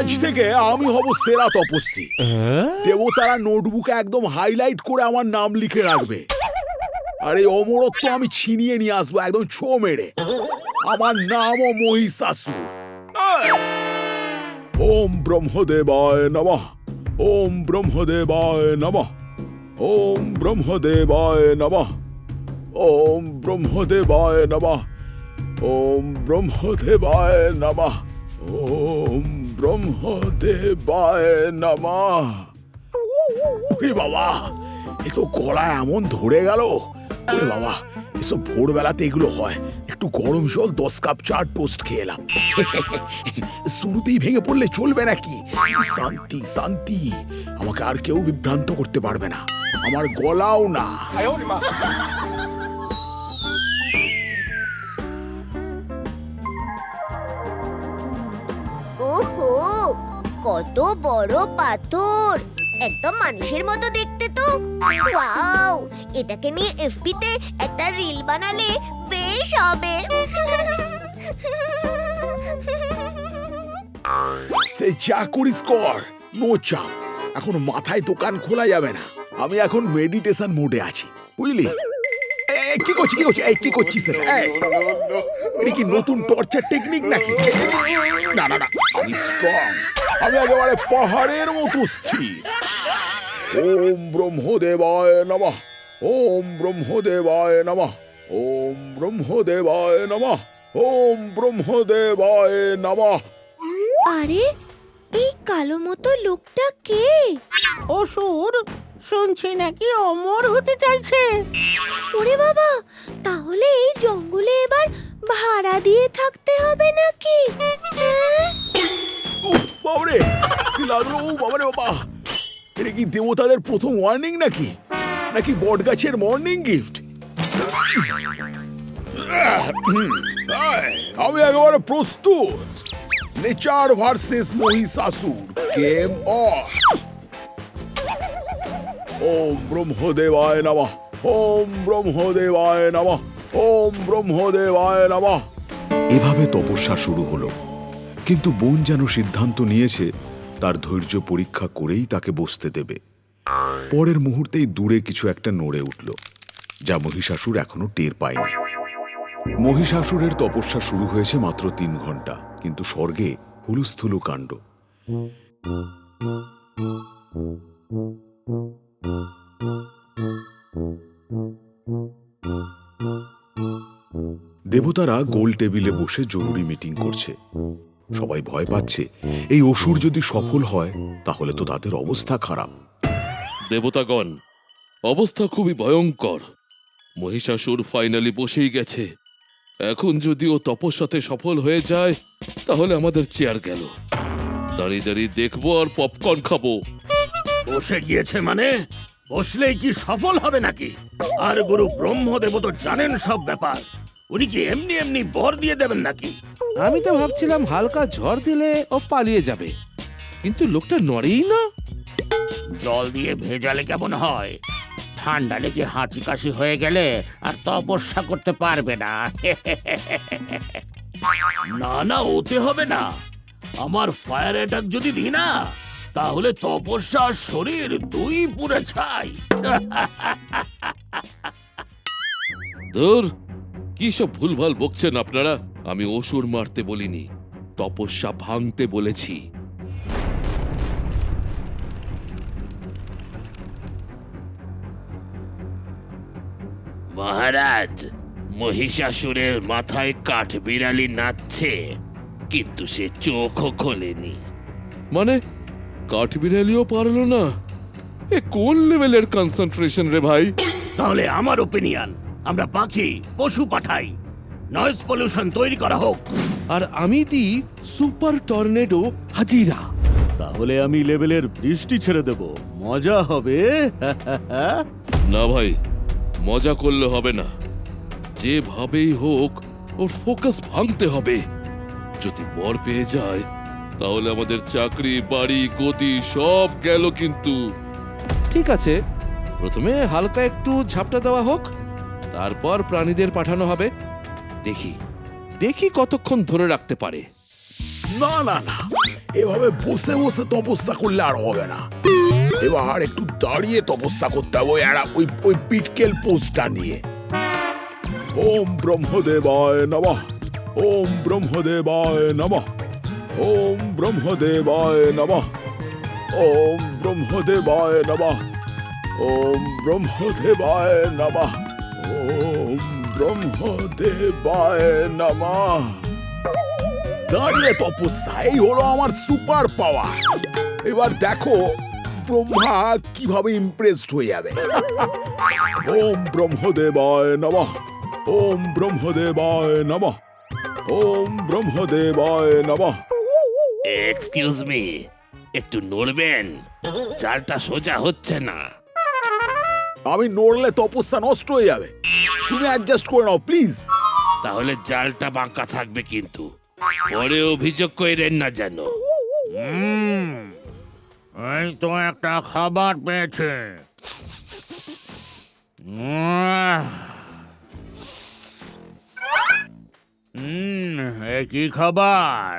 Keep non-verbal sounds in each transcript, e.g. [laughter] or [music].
আজ থেকে আমি হব সেরা তপস্বী। দেবতারা নোটবুকে একদম হাইলাইট করে আমার নাম লিখে রাখবে। আর এই অমরত্ব আমি ছিনিয়ে নিয়ে আসব একদম ছো মেরে। আমার নামও মহিষাসুর! ওম ব্রহ্মদেবায় নমঃ। ওম ব্রহ্মদেবায় নমঃ। ওম ব্রহ্মদেবায় নমঃ। ওম ব্রহ্মদেবায় নমঃ। ওম ব্রহ্মদেবায় নমঃ। ওম ব্রহ্মদেবায় নমঃ। ওরে বাবা, এ তো গলা এমন ধরে গেল। ওরে বাবা, এসব ভোরবেলাতে এগুলো হয়। একটু গরম জল, দশ কাপ চা, টোস্ট খেয়ে এলাম। শুরুতেই ভেঙে পড়লে চলবে নাকি? শান্তি শান্তি। আমাকে আর কেউ বিভ্রান্ত করতে পারবে না। আমার গলাও না। কত বড় পাথর। একদম মানুষের মতো দেখতে তো। ওয়াও, এটাকে নিয়ে এফবিতে একটা রিল বানালে বেশ হবে। সেই চা করিস কর নো চা এখন মাথায় দোকান খোলা যাবে না। আমি এখন মেডিটেশন মোডে আছি, বুঝলি? কি করছিস কি করছিস? এই কি করছিস এটা এটা কি নতুন টর্চার টেকনিক নাকি? না না না আমি স্ট্রং আমি একেবারে পাহাড়ের মতো স্থির। ওম ব্রহ্মদেবায় নমঃ। ওম ব্রহ্মদেবায় নমঃ। ওম ব্রহ্মদেবায় নমঃ। ওম ব্রহ্মদেবায় নমঃ। আরে এই কালো মতো লোকটা কে? অসুর শুনছি নাকি অমর হতে চাইছে। ওরে বাবা তাহলে এই জঙ্গলে এবার ভাড়া দিয়ে থাকতে হবে নাকি? হ্যাঁ? উফ বাবারে কি লাগল ও বাবারে বাবা। এটা কি দেবতাদের প্রথম ওয়ার্নিং নাকি? নাকি বট গাছের মর্নিং গিফট আমি একেবারে প্রস্তুত। Nature versus Mahishasur game on ওম ব্রহ্মদেবায় নমঃ। ওম ব্রহ্মদেবায় নমঃ। ওম ব্রহ্মদেবায় নমঃ। এভাবে তপস্যা শুরু হলো। কিন্তু বোন যেন সিদ্ধান্ত নিয়েছে, তার ধৈর্য পরীক্ষা করেই তাকে বসতে দেবে। পরের মুহূর্তেই দূরে কিছু একটা নড়ে উঠল, যা মহিষাসুর এখনও টের পায়নি। মহিষাসুরের তপস্যা শুরু হয়েছে মাত্র তিন ঘণ্টা কিন্তু স্বর্গে হুলুস্থুলু কাণ্ড। দেবতারা গোল টেবিলে বসে জরুরি মিটিং করছে। সবাই ভয় পাচ্ছে এই অসুর যদি সফল হয় তাহলে তো তাদের অবস্থা খারাপ। দেবতাগণ অবস্থা খুবই ভয়ঙ্কর। মহিষাসুর ফাইনালি বসেই গেছে। এখন যদি ও তপস্যাতে সফল হয়ে যায় তাহলে আমাদের চেয়ার গেল। দাঁড়িয়ে দাঁড়িয়ে দেখব আর পপকর্ন খাব। বসে গিয়েছে মানে? বসলেই কি সফল হবে নাকি? আর গুরু ব্রহ্মদেব তো জানেন সব ব্যাপার। উনি কি এমনি এমনি বর দিয়ে দেবেন নাকি? আমি তো ভাবছিলাম হালকা ঝড় দিলে ও পালিয়ে যাবে। কিন্তু লোকটা নড়েই না। জল দিয়ে ভেজালে কেমন হয়? ঠান্ডা লেগে হাঁচি কাশি হয়ে গেলে আর তপস্যা করতে পারবে না। [laughs] না না ওতে হবে না। আমার ফায়ার অ্যাটাক যদি দিই না তাহলে তপস্যা শরীর দুই পুরে ছাই। [laughs] ধুর কি সব ভুলভাল বকছেন আপনারা? আমি অসুর মারতে বলিনি তপস্যা ভাঙতে বলেছি। মহারাজ মহিষাসুরের মাথায় কাঠ বিড়ালি নাচছে কিন্তু সে চোখও খোলেনি। মানে কাঠ বিড়ালিও পারল না? এ কোন লেভেলের কনসেন্ট্রেশন রে ভাই? তাহলে আমার ওপিনিয়ন আমরা পাখি পশু পাঠাই। নয়েজ পলিউশন তৈরি করা হোক। আর আমি দিই সুপার টর্নেডো হাজিরা। তাহলে আমি লেভেলের বৃষ্টি ছেড়ে দেব। মজা হবে। না ভাই মজা করলে হবে না। যেভাবেই হোক ওর ফোকাস ভাঙতে হবে। যদি বর পেয়ে যায় তাহলে আমাদের চাকরি বাড়ি গতি সব গেল কিন্তু। ঠিক আছে প্রথমে হালকা একটু ঝাপটা দেওয়া হোক। তারপর প্রাণীদের পাঠানো হবে। দেখি দেখি কতক্ষণ ধরে রাখতে পারে। না না না। এভাবে বসে বসে তপস্যা করলে আর হবে না। এবার একটু দাঁড়িয়ে তপস্যা করতে হবে একটা- ওই ওই পিটকেল পোস্টটা নিয়ে। ওম ব্রহ্মদেবায় নমঃ। ওম ব্রহ্মদেবায় নমঃ। ওম ব্রহ্মদেবায় নমঃ। ওম ব্রহ্মদেবায় নমঃ। ওম ব্রহ্মদেবায় নমঃ। ব্রহ্মদেবায় নমঃ। দাঁড়িয়ে তপস্যা এই হলো আমার সুপার পাওয়ার এবার দেখো ব্রহ্মা কীভাবে ইমপ্রেসড হয়ে যাবে। ওম ব্রহ্মদেবায় নমঃ। ওম ব্রহ্মদেবায় নমঃ। ওম ব্রহ্মদেবায় নমঃ। এক্সকিউজ মি একটু নড়বেন চালটা সোজা হচ্ছে না। আমি নড়লে তপস্যা নষ্ট হয়ে যাবে। তুমি অ্যাডজাস্ট করে নাও প্লিজ তাহলে জালটা বাঁকা থাকবে কিন্তু। পরে অভিযোগ করেন না যেন। এই তো একটা খাবার পেয়েছে। হুম কি খাবার?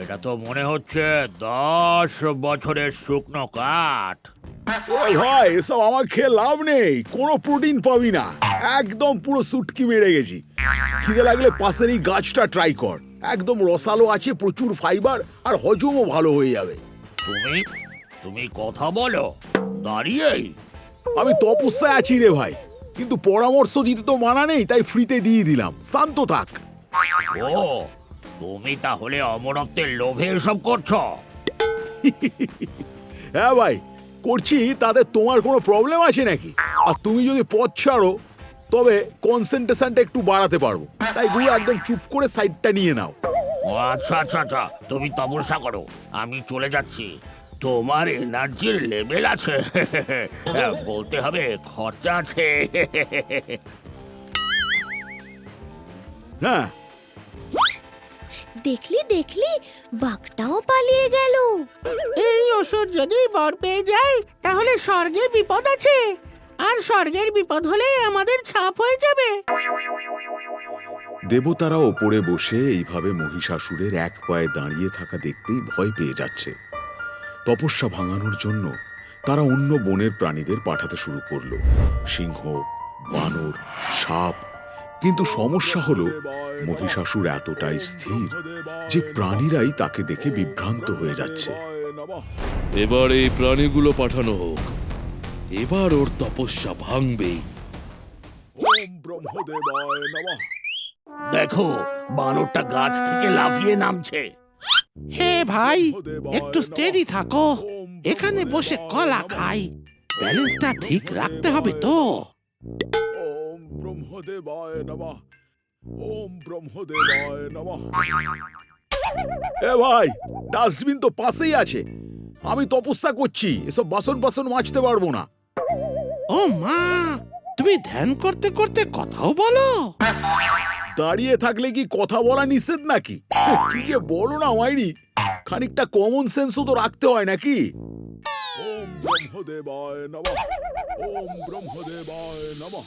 এটা তো মনে হচ্ছে দশ বছরের শুকনো কাঠ। হয় এসব আমার খেয়ে লাভ নেই কোনো প্রোটিন পাবি না। একদম পুরো সুটকি মেরে গেছি। খিদে লাগলে পাশের এই গাছটা ট্রাই কর। একদম রসালো আছে প্রচুর ফাইবার আর হজমও ভালো হয়ে যাবে। তুমি তুমি কথা বলো। দাঁড়িয়েই আমি তপস্যায় আছি রে ভাই কিন্তু পরামর্শ দিতে তো মানা নেই তাই ফ্রিতে দিয়ে দিলাম। শান্ত থাক। ও তুমি তাহলে অমরত্বের লোভে এসব করছ? হ্যাঁ ভাই করছি তাতে তোমার কোনো প্রবলেম আছে নাকি? আর তুমি যদি পথ ছাড়ো তবে কনসেন্ট্রেশনটা একটু বাড়াতে পারব। তাই গুরু একদম চুপ করে সাইডটা নিয়ে নাও। ও আচ্ছা আচ্ছা আচ্ছা। তুমি তপস্যা করো। আমি চলে যাচ্ছি। তোমার এনার্জির লেভেল আছে। হ্যাঁ, [laughs] বলতে হবে খরচা আছে। হ্যাঁ। দেখলি দেখলি বাঘটাও পালিয়ে গেল। এই ওষুধ যদি বর পেয়ে যায় তাহলে স্বর্গে বিপদ আছে। আর স্বর্গের বিপদ হলে আমাদের ছাপ হয়ে যাবে। দেবতারা ওপরে বসে এইভাবে মহিষাসুরের এক পায়ে দাঁড়িয়ে থাকা দেখতেই ভয় পেয়ে যাচ্ছে। তপস্যা ভাঙানোর জন্য তারা অন্য বনের প্রাণীদের পাঠাতে শুরু করল। সিংহ বানর সাপ। কিন্তু সমস্যা হলো মহিষাসুর এতটাই স্থির যে প্রাণীরাই তাকে দেখে বিভ্রান্ত হয়ে যাচ্ছে। এবার এই প্রাণীগুলো পাঠানো হোক। এবার ওর তপস্যা ভাঙবেই। ওম ব্রহ্মদেবায় নমঃ। দেখো বানরটা গাছ থেকে লাফিয়ে নামছে। হে ভাই একটু স্টেডি থাকো। এখানে বসে কলা খাই। ব্যালেন্সটা ঠিক রাখতে হবে তো। ওম ব্রহ্মদেবায় নমঃ। ওম ব্রহ্মদেবায় নমঃ। এ ভাই ডাস্টবিন তো পাশেই আছে। আমি তপস্যা করছি এসব বাসন বাসন মাজতে পারব না। ও মা তুমি ধ্যান করতে করতে কথাও বলো। দাঁড়িয়ে থাকলে কি কথা বলা নিষেধ নাকি? কি যে বলো না মাইরি খানিকটা কমন সেন্সও তো রাখতে হয় নাকি? ওম ব্রহ্মদেবায় নমঃ ওম ব্রহ্মদেবায় নমঃ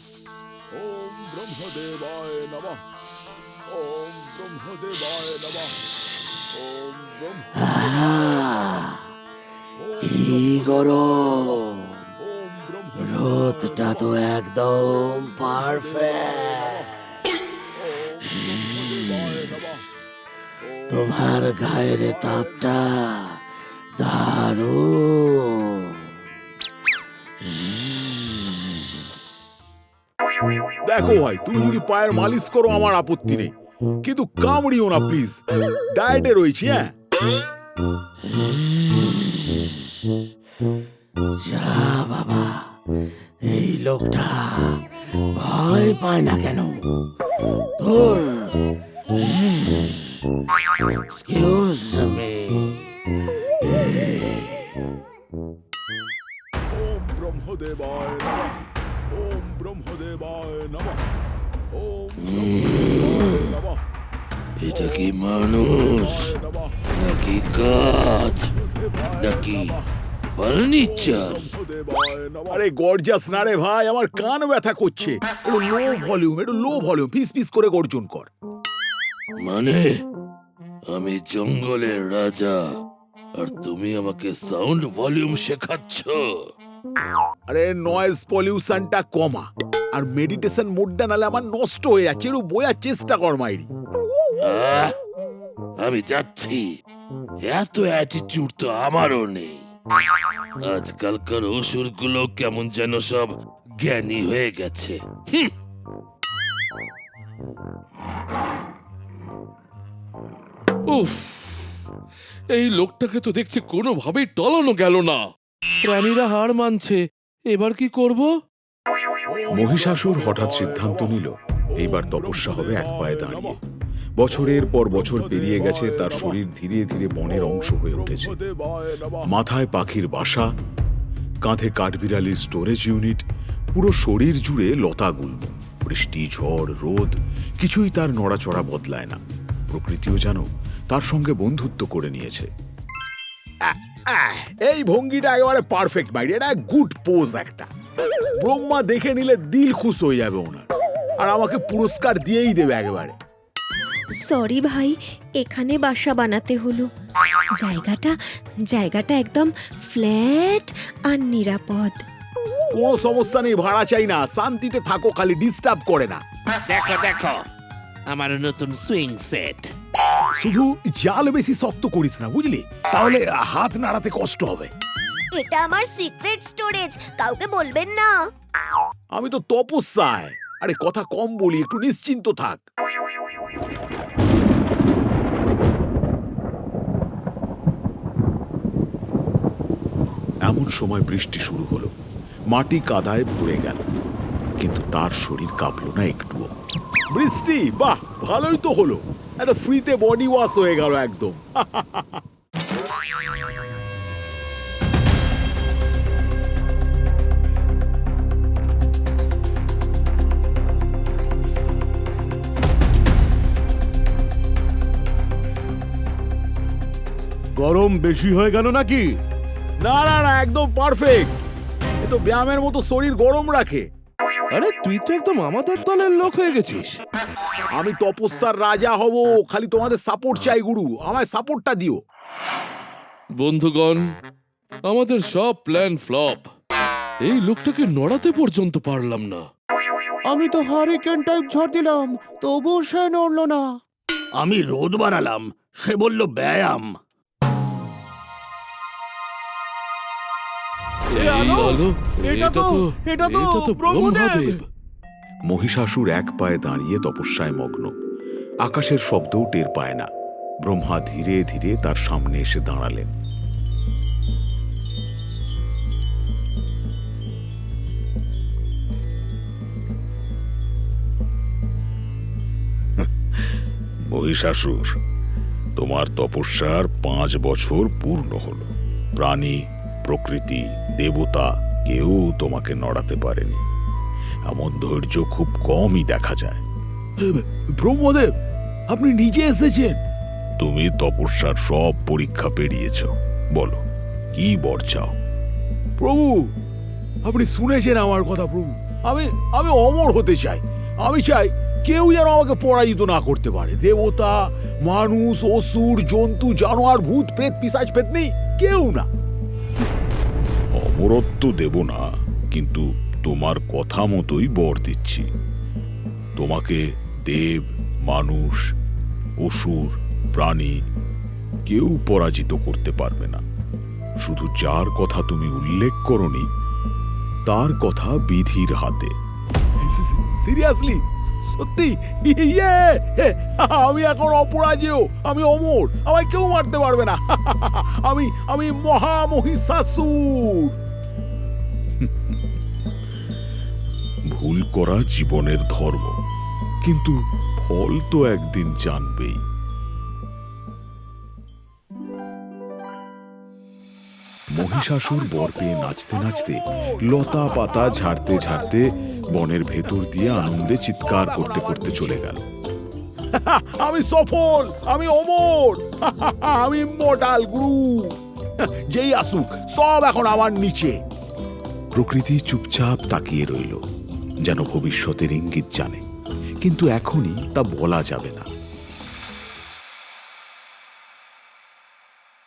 ওম ব্রহ্মদেবায় নমঃ ওম ব্রহ্মদেবায় নমঃ ওম ব্রহ্ম কি গরম। রোদটা তো একদম পারফেক্ট তোমার গায়ের তাপটা দারুণ। দেখো ভাই তুমি যদি পায়ের মালিশ করো আমার আপত্তি নেই। কিন্তু কামড়িও না প্লিজ ডায়েটে রয়েছি হ্যাঁ। যা বাবা। লোকটা ভয় পায় না কেন? ধর। এক্সকিউজ মি ওম ব্রহ্মদেবায় নমঃ। ওম ব্রহ্মদেবায় নমঃ। ওম ব্রহ্মদেবায় নমঃ। এটা কি মানুষ? নমঃ। নাকি গাছ? নাকি ফার্নিচার আরে গর্জাস না রে ভাই আমার কান ব্যথা করছে। একটু লো ভলিউম একটু লো ভলিউম পিস পিস করে গর্জন কর। মানে? আমি জঙ্গলের রাজা আর তুমি আমাকে সাউন্ড ভলিউম শেখাচ্ছ। আরে নয়েজ পলিউশনটা কমা আর মেডিটেশন মোডটা নালে আমার নষ্ট হয়ে যাচ্ছে একটু বোঝার চেষ্টা কর মাইরি। আমি যাচ্ছি। এত অ্যাটিটিউড তো আমারও নেই। আজকালকার অসুরগুলো কেমন যেন সব জ্ঞানী হয়ে গেছে। উফ এই লোকটাকে তো দেখছি কোনোভাবেই টলানো গেল না। প্রাণীরা হার মানছে এবার কি করব? মহিষাসুর হঠাৎ সিদ্ধান্ত নিল এইবার তপস্যা হবে এক পায়ে দাঁড়িয়ে। বছরের পর বছর পেরিয়ে গেছে, তার শরীর ধীরে ধীরে বনের অংশ হয়ে উঠেছে। মাথায় পাখির বাসা, কাঁধে কাঠবিড়ালির স্টোরেজ ইউনিট পুরো শরীর জুড়ে লতাগুল্ম বৃষ্টি, ঝড়, রোদ, কিছুই তার নড়াচড়া বদলায় না। প্রকৃতিও যেন তার সঙ্গে বন্ধুত্ব করে নিয়েছে। এই ভঙ্গিটা একেবারে পারফেক্ট মাইরি এটা গুড পোজ একটা। ব্রহ্মা দেখে নিলে দিল খুশ হয়ে যাবে ওনার। আর আমাকে পুরস্কার দিয়েই দেবে একেবারে। সরি ভাই এখানে বাসা বানাতে হলো। জায়গাটা জায়গাটা একদম ফ্ল্যাট আর নিরাপদ। কোনো সমস্যা নেই ভাড়া চাই না। শান্তিতে থাকো খালি ডিস্টার্ব করে না। দেখো দেখো আমার নতুন সুইং সেট শুধু জাল বেশি শক্ত করিস না বুঝলি? তাহলে হাত নাড়াতে কষ্ট হবে। এটা আমার সিক্রেট স্টোরেজ কাউকে বলবেন না। আমি তো তপস্যায়। আরে কথা কম বলি একটু নিশ্চিন্ত থাক। এমন সময় বৃষ্টি শুরু হলো। মাটি কাদায় ভরে গেল, কিন্তু তার শরীর কাঁপল না একটুও। বৃষ্টি? বাহ, ভালোই তো হলো। এত ফ্রিতে বডি ওয়াশ হয়ে গেল একদম। [laughs] গরম বেশি হয়ে গেল নাকি? না না না একদম পারফেক্ট এ তো ব্যায়ামের মতো শরীর গরম রাখে। আরে তুই তো একদম আমাদের দলের লোক হয়ে গেছিস। আমি তপস্যার রাজা হব খালি তোমাদের সাপোর্ট চাই গুরু। আমায় সাপোর্টটা দিও। বন্ধুগণ আমাদের সব প্ল্যান ফ্লপ এই লোকটাকে নড়াতে পর্যন্ত পারলাম না। আমি তো হারিকেন টাইপ ঝড় দিলাম তবুও সে নড়লো না। আমি রোদ বানালাম সে বলল ব্যায়াম। এই আলো এটা তো এটা তো ব্রহ্মদেব। মহিষাসুর এক পায়ে দাঁড়িয়ে তপস্যায় মগ্ন। আকাশের শব্দও টের পায় না। ব্রহ্মা ধীরে ধীরে তার সামনে এসে দাঁড়ালেন। [laughs] মহিষাসুর তোমার তপস্যার পাঁচ বছর পূর্ণ হলো। প্রাণী প্রকৃতি দেবতা কেউ তোমাকে নড়াতে পারেনি। এমন ধৈর্য খুব কমই দেখা যায়। ব্রহ্মদেব আপনি নিজে এসেছেন। তুমি তপস্যার সব পরীক্ষা পেরিয়েছ। বলো কি বর চাও? প্রভু আপনি শুনেছেন আমার কথা প্রভু। আমি আমি অমর হতে চাই। আমি চাই কেউ যেন আমাকে পরাজিত না করতে পারে। দেবতা মানুষ অসুর জন্তু জানোয়ার ভূত প্রেত পিসাজ পেতনি কেউ না। অমরত্ব দেব না, কিন্তু তোমার কথা মতোই বর দিচ্ছি। তোমাকে দেব, মানুষ, অসুর, প্রাণী কেউ পরাজিত করতে পারবে না। শুধু যার কথা তুমি উল্লেখ করনি, তার কথা বিধির হাতে। সিরিয়াসলি? সত্যি? ইয়ে আমি এখন অপরাজেয়, আমি অমর, আমায় কেউ মারতে পারবে না। আমি আমি মহামহিষাসুর। করা জীবনের ধর্ম। কিন্তু ফল তো একদিন জানবেই। মহিষাসুর বর পেয়ে নাচতে নাচতে লতা পাতা ঝাড়তে ঝাড়তে বনের ভেতর দিয়ে আনন্দে চিৎকার করতে করতে চলে গেল। [laughs] আমি সফল আমি অমর [laughs] আমি মডাল গুরু। যেই আসুক সব এখন আমার নিচে। প্রকৃতি চুপচাপ তাকিয়ে রইল। যেন ভবিষ্যতের ইঙ্গিত জানে। কিন্তু এখনই তা বলা যাবে না।